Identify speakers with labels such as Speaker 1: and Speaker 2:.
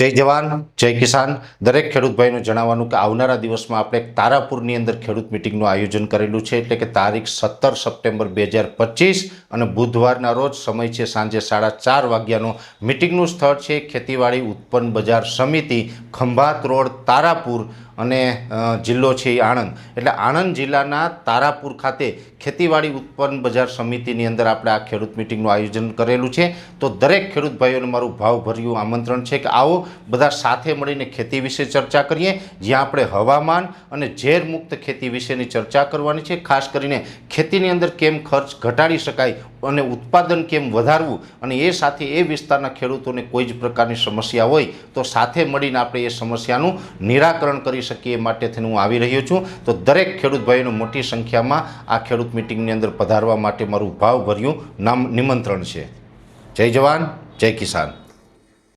Speaker 1: જય જવાન, જય કિસાન. દરેક ખેડૂત ભાઈનું જણાવવાનું કે આવનારા દિવસમાં આપણે તારાપુરની અંદર ખેડૂત મિટિંગનું આયોજન કરેલું છે, એટલે કે તારીખ સત્તર સપ્ટેમ્બર બે હજાર પચીસ અને બુધવારના રોજ સમય છે સાંજે સાડા ચાર વાગ્યાનો. મિટિંગનું સ્થળ છે ખેતીવાડી ઉત્પન્ન બજાર સમિતિ, ખંભાત રોડ, તારાપુર અને જિલ્લો છે એ આણંદ. એટલે આણંદ જિલ્લાના તારાપુર ખાતે ખેતીવાડી ઉત્પન્ન બજાર સમિતિની અંદર આપણે આ ખેડૂત મિટિંગનું આયોજન કરેલું છે. તો દરેક ખેડૂત ભાઈઓને મારું ભાવભર્યું આમંત્રણ છે કે આવો બધા સાથે મળીને ખેતી વિશે ચર્ચા કરીએ, જ્યાં આપણે હવામાન અને ઝેર મુક્ત ખેતી વિશેની ચર્ચા કરવાની છે. ખાસ કરીને ખેતીની અંદર કેમ ખર્ચ ઘટાડી શકાય અને ઉત્પાદન કેમ વધારવું અને એ સાથે એ વિસ્તારના ખેડૂતોને કોઈ જ પ્રકારની સમસ્યા હોય તો સાથે મળીને આપણે એ સમસ્યાનું નિરાકરણ કરી શકીએ એ માટે થઈને હું આવી રહ્યો છું. તો દરેક ખેડૂત ભાઈઓને મોટી સંખ્યામાં આ ખેડૂત મિટિંગની અંદર પધારવા માટે મારું ભાવભર્યું નામ નિમંત્રણ છે. જય જવાન, જય કિસાન.